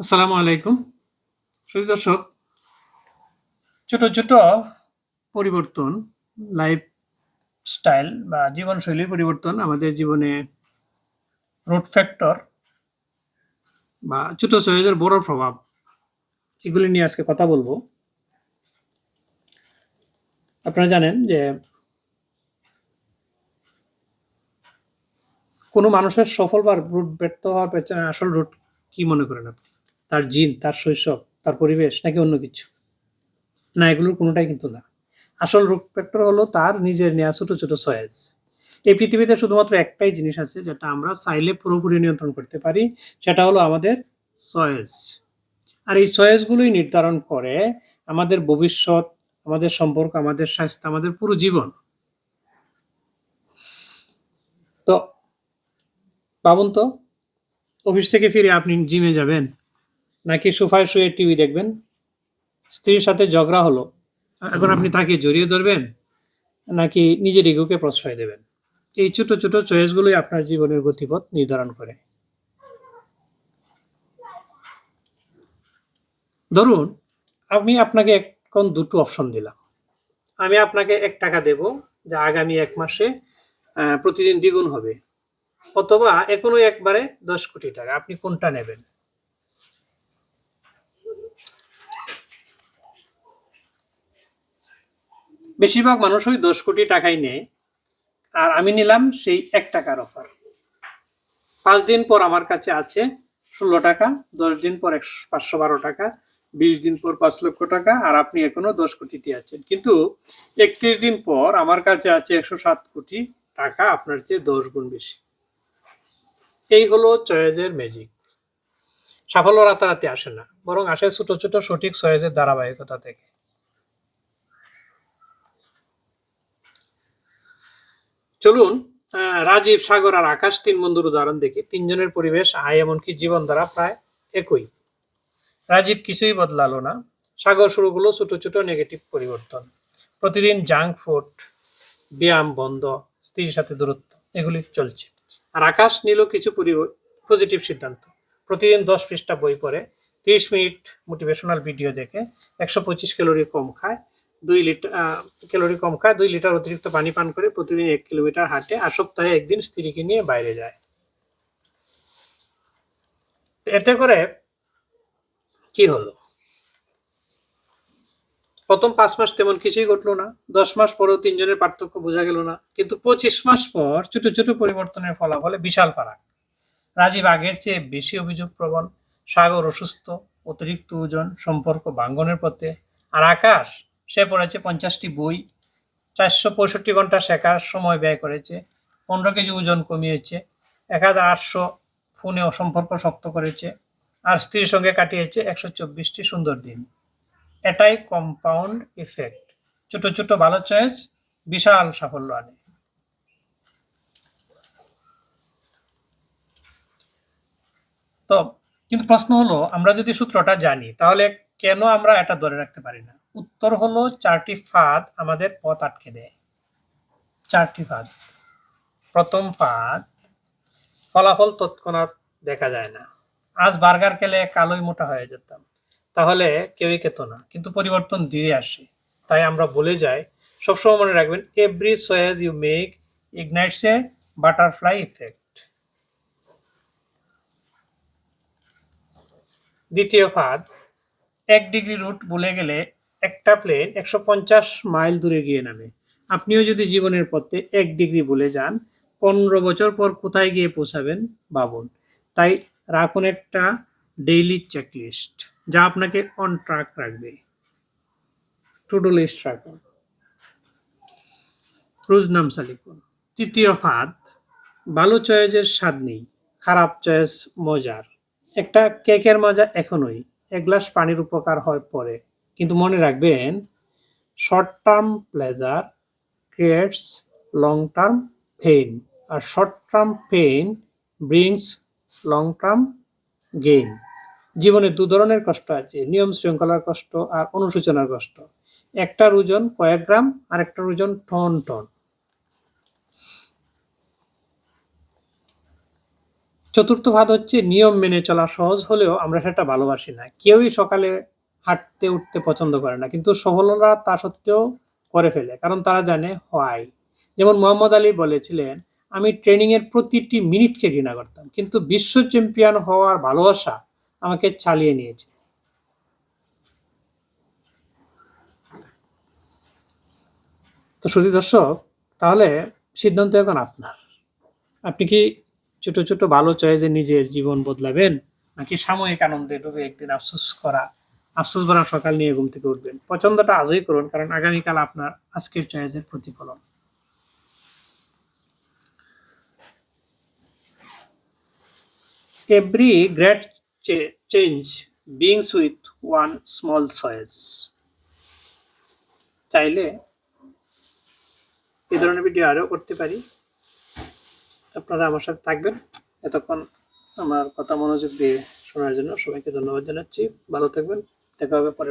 আসসালামু আলাইকুম। শুধু দর্শক, ছোট ছোট পরিবর্তন লাইফ স্টাইল বা জীবনশৈলীর পরিবর্তন আমাদের জীবনে রুট ফ্যাক্টর বা ছোট সহজের বড় প্রভাব, এগুলি নিয়ে আজকে কথা বলব। আপনারা জানেন যে কোনো মানুষের সফল বা রুট ব্যর্থ হওয়ার পেছনে আসল রুট কি মনে করেন আপনি? তার জিন, তার শৈশব, তার পরিবেশ নাকি অন্য কিছু? না, এগুলোর কোনোটাই কিন্তু না। আসল রূপ ফ্যাক্টর হলো তার নিজের নেওয়া ছোট ছোট চয়েস এই পৃথিবীতে শুধুমাত্র একটাই জিনিস আছে, যেটা আমরা চাইলে পুরোপুরি নিয়ন্ত্রণ করতে পারি, সেটা হলো আমাদের চয়েস আর এই চয়েসগুলোই নির্ধারণ করে আমাদের ভবিষ্যৎ, আমাদের সম্পর্ক, আমাদের স্বাস্থ্য, আমাদের পুরো জীবন। তো, ভাবুন তো, অফিস থেকে ফিরে আপনি জিমে যাবেন? নাকি সোফায় শুয়ে টিভি দেখবেন? স্ত্রীর সাথে ঝগড়া হলো। এখন আপনি তাকে জড়িয়ে ধরবেন নাকি নিজের ইগোকে প্রশ্রয় দেবেন? এই ছোট ছোট চয়েসগুলোই আপনার জীবনের গতিপথ নির্ধারণ করে। ধরুন, আমি আপনাকে এখন দুটো অপশন দিলাম। আমি আপনাকে এক টাকা দেব যা আগামী এক মাসে প্রতিদিন দ্বিগুণ হবে। অথবা এখনও একবারে দশ কোটি টাকা। আপনি কোনটা নেবেন? বেশিরভাগ মানুষই দশ কোটি টাকাই নেয়, আর আমি নিলাম সেই এক টাকার অফার পাঁচ দিন পর আমার কাছে আছে ষোলো টাকা, দশ দিন পর একশো পাঁচশো বারো টাকা, বিশ দিন পর পাঁচ লক্ষ টাকা, আর আপনি এখনও দশ কোটিতে আছেন। কিন্তু একত্রিশ দিন পর আমার কাছে আছে একশো সাত কোটি টাকা, আপনার চেয়ে দশ গুণ বেশি। এই হলো চয়েজের ম্যাজিক সাফল্য রাতারাতি আসে না, বরং আসে ছোট ছোট সঠিক চয়েজের ধারাবাহিকতা থেকে। চলুন রাজীব সাগর আর আকাশ তিন বন্ধুর উদাহরণ দেখি। তিনজনের পরিবেশ আয় এমনকি জীবন দ্বারা প্রায় একই। রাজীব কিছুই বদলালো না। সাগর শুরু করল ছোট ছোট নেগেটিভ পরিবর্তন। প্রতিদিন জাঙ্ক ফুড ব্যায়াম বন্ধ, স্ত্রীর সাথে দূরত্ব, এগুলি চলছে। আর আকাশ নিল কিছু পজিটিভ সিদ্ধান্ত। প্রতিদিন দশ পৃষ্ঠা বই পড়ে, তিরিশ মিনিট মোটিভেশনাল ভিডিও দেখে, একশো পঁচিশ ক্যালোরি কম খায় দুই লিটার ক্যালোরি কম খায়, দুই লিটার অতিরিক্ত পানি পান করে প্রতিদিন এক কিলোমিটার হাঁটে, আর সপ্তাহে একদিন স্ত্রীকে নিয়ে বাইরে যায়। এতে করে কি হলো? প্রথম পাঁচ মাস তেমন কিছুই ঘটলো না, দশ মাস পরেও তিনজনের পার্থক্য বোঝা গেল না, কিন্তু পঁচিশ মাস পর ছোট ছোট পরিবর্তনের ফলাফলে বিশাল ফারাক। রাজীব আগের চেয়ে বেশি অভিযোগ প্রবণ, সাগর অসুস্থ, অতিরিক্ত ওজন, সম্পর্ক ভাঙ্গনের পথে, আর আকাশ সে পড়েছে পঞ্চাশটি বই, চারশো পঁয়ষট্টি ঘণ্টা শেখার সময় ব্যয় করেছে, পনেরো কেজি ওজন কমিয়েছে, এক হাজার আটশো ফোনে সম্পর্ক শক্ত করেছে, আর স্ত্রীর সঙ্গে কাটিয়েছে একশো চব্বিশটি সুন্দর দিন। এটাই কম্পাউন্ড ইফেক্ট ছোট ছোট ভালো চয়েস বিশাল সাফল্য আনে। তো, কিন্তু প্রশ্ন হলো, আমরা যদি সূত্রটা জানি, তাহলে কেন আমরা এটা ধরে রাখতে পারি না? উত্তর হলো চারটি ফাঁদ আমাদের পথ আটকে দেয়। চারটি ফাঁদ। প্রথম ফাঁদ, ফলাফল তৎক্ষণাৎ দেখা যায় না। আজ বার্গার খেলে কালোই মোটা হয়ে যেতাম। তাহলে কেউই খেত না, কিন্তু পরিবর্তন ধীরে আসে। তাই আমরা বলে যাই, সবসময় মনে রাখবেন every choice you make ignites a butterfly effect দ্বিতীয় ফাঁদ, এক ডিগ্রি রুট বলে গেলে একটা প্লেন একশো পঞ্চাশ মাইল দূরে গিয়ে নামে। আপনিও যদি জীবনের পথে এক ডিগ্রি বলে যান, পনেরো বছর পর কোথায় গিয়ে পৌঁছাবেন ভাবুন। তাই রাখুন একটা ডেইলি চেকলিস্ট যা আপনাকে অন ট্র্যাক রাখবে। টু লিস্ট রাখুন। রুজ নামসা লিখুন তৃতীয় ফাঁদ, ভালো চয়েসের স্বাদ নেই, খারাপ চয়েস মজার। একটা কেকের মজা এখনোই, এক গ্লাস পানির উপকার হয় পরে। কিন্তু মনে রাখবেন short term pleasure creates long term pain আর short term pain brings long term gain জীবনে দু ধরনের কষ্ট আছে, নিয়ম শৃঙ্খলার কষ্ট আর অনুশোচনার কষ্ট। একটার ওজন কয়েক গ্রাম আর একটার ওজন টন টন। চতুর্থ ভাদ হচ্ছে নিয়ম মেনে চলা, সহজ হলেও আমরা সেটা ভালোবাসি না। কেউই সকালে হাঁটতে, উঠতে পছন্দ করে না। কিন্তু সফলরা তা সত্ত্বেও করে ফেলে। কারণ তারা জানে হয় যেমন মোহাম্মদ আলী বলেছিলেন, আমি ট্রেনিংয়ের প্রতিটি মিনিটকে ঘৃণা করতাম। কিন্তু বিশ্ব চ্যাম্পিয়ন হওয়ার ভালোবাসা আমাকে চালিয়ে নিয়েছে। তো সুধী দর্শক, তাহলে সিদ্ধান্ত এখন আপনার। আপনি কি ছোট ছোট ভালো চয়েসে নিজের জীবন বদলাবেন? নাকি সাময়িক আনন্দে ডুবে একদিন আফসোস করা? আফসোস ভরা সকাল নিয়ে ঘুম থেকে উঠবেন। পছন্দটা আজই করুন, কারণ আগামীকাল আপনার আজকের চয়েসের প্রতিফলন। Every great change begins with one small choice চাইলে এই ধরনের ভিডিও আরও করতে পারি। আপনারা আমার সাথে থাকবেন। এতক্ষণ আমার কথা মনোযোগ দিয়ে শোনার জন্য সবাইকে ধন্যবাদ জানাচ্ছি। ভালো থাকবেন। দেখা হবে পরের